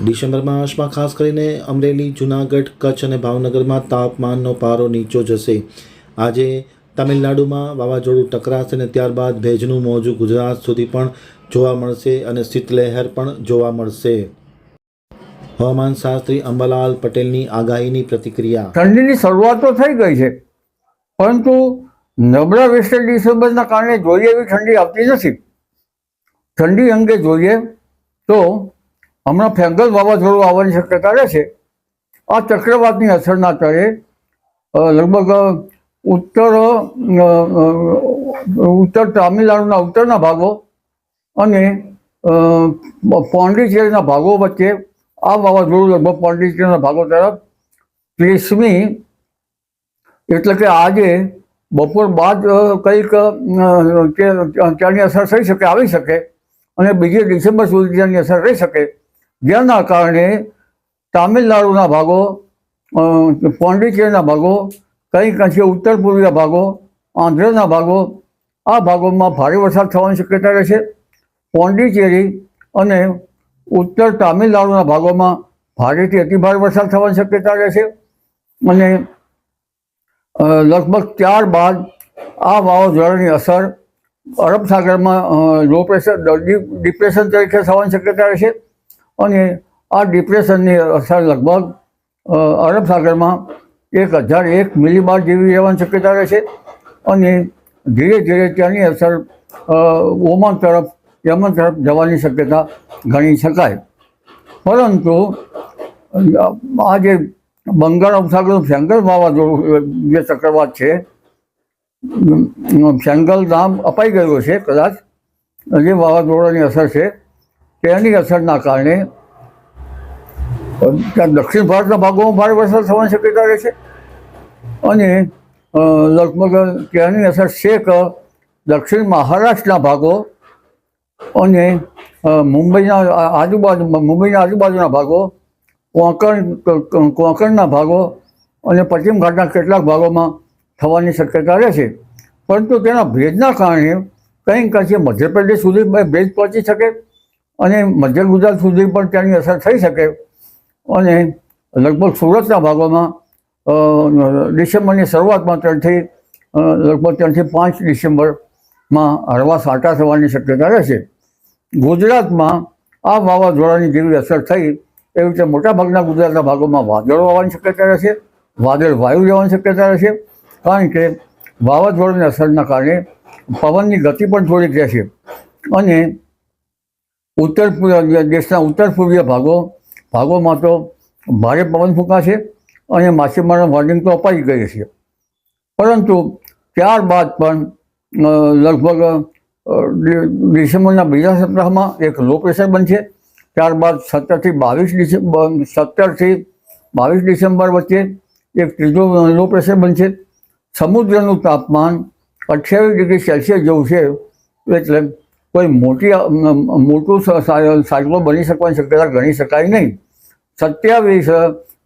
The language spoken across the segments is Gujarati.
ડિસેમ્બર માસમાં ખાસ કરીને અમરેલી, જૂનાગઢ, કચ્છ અને ભાવનગરમાં તાપમાનનો પારો નીચો જશે. આજે તમિલનાડુમાં વાવાઝોડું ટકરાશે અને ત્યારબાદ ભેજનું મોજું ગુજરાત સુધી પણ જોવા મળશે અને શીતલહેર પણ જોવા મળશે. હવામાન શાસ્ત્રી અંબાલાલ પટેલની આગાહીની પ્રતિક્રિયા. ઠંડીની શરૂઆત તો થઈ ગઈ છે, પરંતુ નબળા વેસ્ટર્ન ડિસેમ્બરના કારણે જોઈએ એવી ઠંડી આવતી નથી. ઠંડી અંગે જોઈએ તો હમણાં ફેંગલ વાવાઝોડું આવવાની શક્યતા રહેશે આ ચક્રવાતની અસરના તળે લગભગ ઉત્તર ઉત્તર તામિલનાડુના ઉત્તરના ભાગો અને પોંડિચેરીના ભાગો વચ્ચે આ વાવાઝોડું લગભગ પોંડિચેરીના ભાગો તરફ ત્રીસમી, એટલે કે આજે બપોર બાદ કંઈક ત્યાંની અસર થઈ શકે, આવી શકે અને બીજી ડિસેમ્બર સુધી ત્યાંની અસર રહી શકે. જેના કારણે તામિલનાડુના ભાગો પોંડિચેરીના ભાગો કંઈક અંશે ઉત્તર પૂર્વીના ભાગો, આંધ્રના ભાગો, આ ભાગોમાં ભારે વરસાદ થવાની શક્યતા રહેશે પોંડિચેરી અને ઉત્તર તામિલનાડુના ભાગોમાં ભારેથી અતિભારે વરસાદ થવાની શક્યતા રહેશે અને લગભગ ત્યારબાદ આ વાવાઝોડાની અસર અરબ સાગરમાં લો પ્રેશર ડિપ્રેશન તરીકે થવાની શક્યતા રહેશે અને આ ડિપ્રેશનની અસર લગભગ અરબ સાગરમાં એક હજાર એક મિલીબાર જેવી રહેવાની શક્યતા રહેશે અને ધીરે ધીરે ત્યાંની અસર ઓમાન તરફ, યમન તરફ જવાની શક્યતા ગણી શકાય. પરંતુ, આ જે બંગાળ ઉપસાગરનું ફેંગલ વાવાઝોડું જે ચક્રવાત છે ફેંગલ નામ અપાઈ ગયું છે કદાચ. જે વાવાઝોડાની અસર છે તેની અસરના કારણે ત્યાં દક્ષિણ ભારતના ભાગોમાં ભારે વરસાદ થવાની શક્યતા રહે છે. અને લગભગ ત્યાંની અસર છેક દક્ષિણ મહારાષ્ટ્રના ભાગો અને મુંબઈના આજુબાજુ, મુંબઈના આજુબાજુના ભાગો, કોંકણ કોંકણના ભાગો અને પશ્ચિમ ઘાટના કેટલાક ભાગોમાં થવાની શક્યતા રહે છે. પરંતુ તેના ભેજના કારણે કંઈક અંશે મધ્યપ્રદેશ સુધી ભેજ પહોંચી શકે. અને મધ્ય ગુજરાત સુધી પણ તેની અસર થઈ શકે અને લગભગ સુરતના ભાગોમાં ડિસેમ્બરની શરૂઆતમાં ત્રણથી લગભગ ત્રણથી પાંચ ડિસેમ્બરમાં હળવા સાટા થવાની શક્યતા રહેશે ગુજરાતમાં આ વાવાઝોડાની જેવી અસર થઈ એવી રીતે મોટાભાગના ગુજરાતના ભાગોમાં વાદળો આવવાની શક્યતા રહેશે વાદળ વાયુ જવાની શક્યતા રહેશે કારણ કે વાવાઝોડાની અસરના કારણે પવનની ગતિ પણ થોડીક રહેશે અને ઉત્તર દેશના ઉત્તર પૂર્વીય ભાગો ભાગોમાં તો ભારે પવન ફૂંકાશે અને માછીમારોને વોર્નિંગ તો અપાઈ ગઈ છે પરંતુ ત્યારબાદ પણ લગભગ ડિસેમ્બરના બીજા સપ્તાહમાં એક લો પ્રેશર બનશે. ત્યારબાદ સત્તરથી બાવીસ ડિસેમ્બર સત્તરથી બાવીસ ડિસેમ્બર વચ્ચે એક ત્રીજો લો પ્રેશર બનશે. સમુદ્રનું તાપમાન અઠ્યાવીસ ડિગ્રી સેલ્સિયસ જેવું છે. એટલે કોઈ મોટી મોટું સાયકલો બની શકવાની શક્યતા ગણી શકાય નહીં. સત્યાવીસ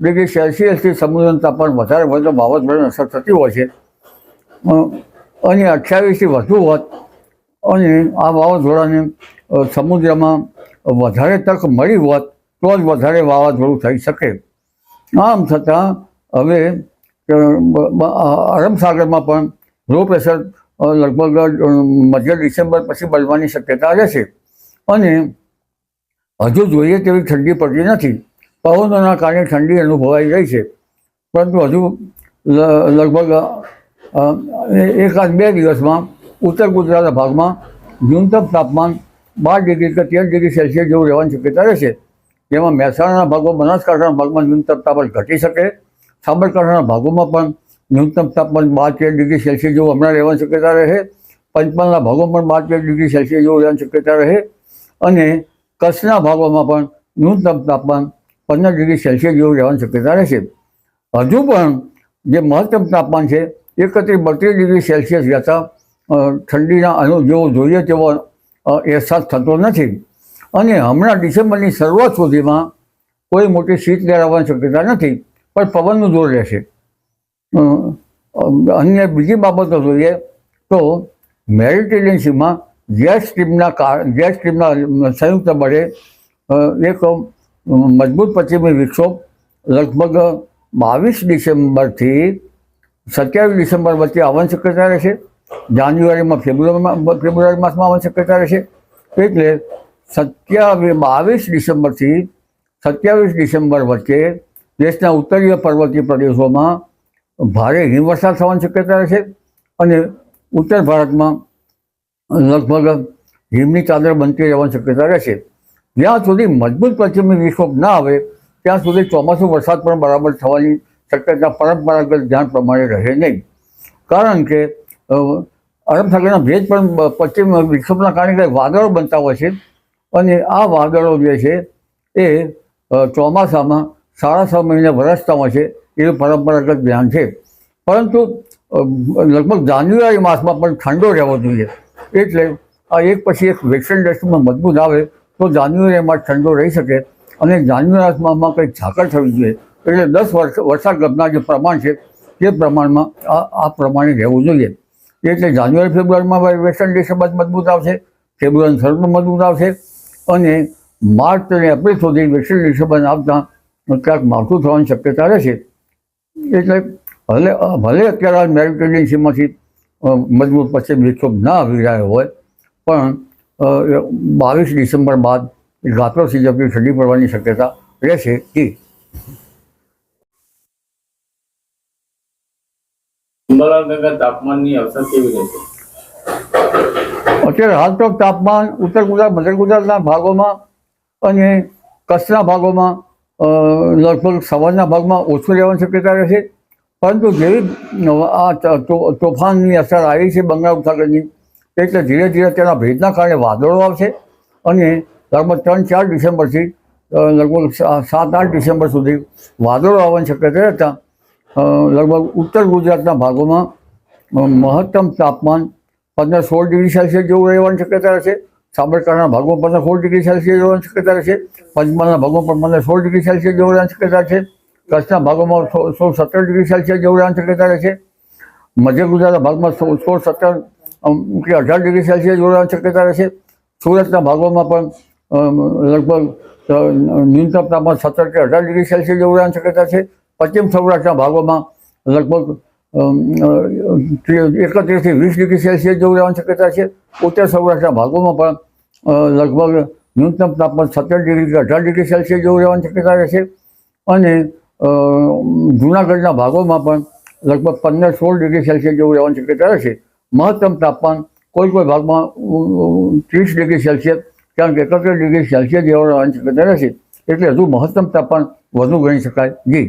ડિગ્રી સેલ્સિયસથી સમુદ્રનું તાપમાન વધારે હોય તો વાવાઝોડાની અસર થતી હોય છે. અને અઠ્યાવીસથી વધુ હોત અને આ વાવાઝોડાને સમુદ્રમાં વધારે તક મળી હોત તો જ વધારે વાવાઝોડું થઈ શકે. આમ છતાં હવે અ, બ- બ- અરબ સાગરમાં પણ લો પ્રેશર લગભગ મધ્ય ડિસેમ્બર પછી બનવાની શક્યતા રહેશે અને હજુ જોઈએ તેવી ઠંડી પડતી નથી. પવનોના કારણે ઠંડી અનુભવાઈ રહી છે. પરંતુ હજુ લગભગ એકાદ બે દિવસમાં ઉત્તર ગુજરાતના ભાગમાં ન્યૂનતમ તાપમાન બાર ડિગ્રી કે તેર ડિગ્રી સેલ્સિયસ જેવું રહેવાની શક્યતા રહેશે જેમાં મહેસાણાના ભાગો બનાસકાંઠાના ભાગમાં ન્યૂનતમ તાપમાન ઘટી શકે. સાબરકાંઠાના ભાગોમાં પણ ન્યૂનતમ તાપમાન બાર તેર ડિગ્રી સેલ્સિયસ જેવું હમણાં રહેવાની શક્યતા રહે. પંચમહાલના ભાગોમાં પણ બાર તેર ડિગ્રી સેલ્સિયસ જેવું રહેવાની શક્યતા રહે. અને કચ્છના ભાગોમાં પણ ન્યૂનતમ તાપમાન પંદર ડિગ્રી સેલ્સિયસ જેવું રહેવાની શક્યતા રહેશે. હજુ પણ જે મહત્તમ તાપમાન છે, એકત્રીસ બત્રીસ ડિગ્રી સેલ્સિયસ રહેતા ઠંડીના અનુ જેવો જોઈએ તેવો અહેસાસ થતો નથી. અને હમણાં ડિસેમ્બરની શરૂઆત સુધીમાં કોઈ મોટી શીત લહેરાવવાની શક્યતા નથી, પણ પવનનું જોર રહેશે. અન્ય બીજી બાબતો જોઈએ તો મેરિટેરિયન સીમાં જેટ સ્ટ્રીમના કાર જેટ સ્ટ્રીમના સંયુક્ત બળે એક મજબૂત પશ્ચિમી વિક્ષોભ લગભગ બાવીસ ડિસેમ્બરથી સત્યાવીસ ડિસેમ્બર વચ્ચે આવવાની શક્યતા રહેશે. જાન્યુઆરીમાં, ફેબ્રુઆરીમાં, ફેબ્રુઆરી માસમાં આવવાની શક્યતા રહેશે. એટલે સત્યાવીસ બાવીસ ડિસેમ્બરથી સત્યાવીસ ડિસેમ્બર વચ્ચે દેશના ઉત્તરીય પર્વતીય પ્રદેશોમાં ભારે હિમવર્ષા થવાની શક્યતા રહેશે અને ઉત્તર ભારતમાં લગભગ હિમની ચાદર બનતી રહેવાની શક્યતા રહેશે. જ્યાં સુધી મજબૂત પશ્ચિમી વિક્ષોભ ના આવે, ત્યાં સુધી ચોમાસું વરસાદ પણ બરાબર થવાની શક્યતા પરંપરાગત ધ્યાન પ્રમાણે રહે નહીં. કારણ કે અરબ સાગરના ભેજ પણ પશ્ચિમ વિક્ષોભના કારણે કંઈક વાદળો બનતા હોય છે અને આ વાદળો જે છે એ ચોમાસામાં સાડા છ મહિને વરસતા હોય છે. એવું પરંપરાગત જ્ઞાન છે. પરંતુ લગભગ જાન્યુઆરી માસમાં પણ ઠંડો રહેવો જોઈએ. એટલે આ એક પછી એક વેસ્ટર્ન ડસ્ટમાં મજબૂત આવે, તો જાન્યુઆરીમાં ઠંડો રહી શકે અને જાન્યુઆરી માસમાં કંઈક ઝાકળ થવી જોઈએ. એટલે દસ વર્ષ, વરસાદ ગપના જે પ્રમાણ છે તે પ્રમાણમાં આ આ પ્રમાણે રહેવું જોઈએ. એટલે જાન્યુઆરી, ફેબ્રુઆરીમાં વેસ્ટર્ન ડિસ્ટર્બન્સ મજબૂત આવશે, ફેબ્રુઆરી શરૂમાં મજબૂત આવશે અને માર્ચ અને એપ્રિલ સુધી વેસ્ટર્ન ડિસ્ટર્બન્સ આવતા ક્યાંક માવઠું થવાની શક્યતા રહેશે. એટલે ભલે ભલે અત્યારે મેરિટોરિયન સીમાંથી અ, મજબૂત પશ્ચિમ વિક્ષોભ ના આવી રહ્યો હોય પણ બાવીસ ડિસેમ્બર બાદ ગાત્રો સિઝપની ઠંડી પડવાની શક્યતા રહેશે કે? તાપમાનની અસર કેવી રહેશે અત્યારે હાલ તો તાપમાન ઉત્તર ગુજરાત મધ્ય ગુજરાતના ભાગોમાં અને કચ્છના ભાગોમાં લગભગ સવારના ભાગમાં ઓછું રહેવાની શક્યતા રહેશે પરંતુ જેવી આ તોફાનની અસર આવી છે બંગાળ ઉપસાગરની એટલે ધીરે ધીરે તેના ભેદના કારણે વાદળો આવશે અને લગભગ ત્રણ ચાર ડિસેમ્બરથી લગભગ સાત આઠ ડિસેમ્બર સુધી વાદળો આવવાની શક્યતા રહેતા લગભગ ઉત્તર ગુજરાતના ભાગોમાં મહત્તમ તાપમાન પંદર સોળ ડિગ્રી સેલ્સિયસ જેવું રહેવાની શક્યતા રહેશે. સાબરકાંઠાના ભાગમાં પંદર સોળ ડિગ્રી સેલ્સિયસ જોવાની શક્યતા રહેશે પંચમહાલના ભાગમાં પણ પંદર સોળ ડિગ્રી સેલ્સિયસ જોવાની શક્યતા છે. કચ્છના ભાગોમાં સો- સોળ સત્તર ડિગ્રી સેલ્સિયસ જેવું રહેવાની શક્યતા રહેશે મધ્ય ગુજરાતના ભાગમાં સોળ સોળ સત્તર કે અઢાર ડિગ્રી સેલ્સિયસ જોવાની શક્યતા રહેશે સુરતના ભાગોમાં પણ લગભગ ન્યૂનતમ તાપમાન સત્તર કે અઢાર ડિગ્રી સેલ્સિયસ જેવું રહેવાની શક્યતા છે. પશ્ચિમ સૌરાષ્ટ્રના ભાગોમાં લગભગ એકત્રીસથી વીસ ડિગ્રી સેલ્સિયસ જેવું રહેવાની શક્યતા છે. ઉત્તર સૌરાષ્ટ્રના ભાગોમાં પણ લગભગ ન્યૂનતમ તાપમાન સત્તર ડિગ્રી કે અઢાર ડિગ્રી સેલ્સિયસ જેવું રહેવાની શક્યતા રહેશે. અને જૂનાગઢના ભાગોમાં પણ લગભગ પંદર સોળ ડિગ્રી સેલ્સિયસ જેવું રહેવાની શક્યતા રહેશે. મહત્તમ તાપમાન કોઈ કોઈ ભાગમાં ત્રીસ ડિગ્રી સેલ્સિયસ કારણ કે એકત્રીસ ડિગ્રી સેલ્સિયસ જેવા રહેવાની શક્યતા રહેશે. એટલે હજુ મહત્તમ તાપમાન વધુ ગણી શકાય. જી.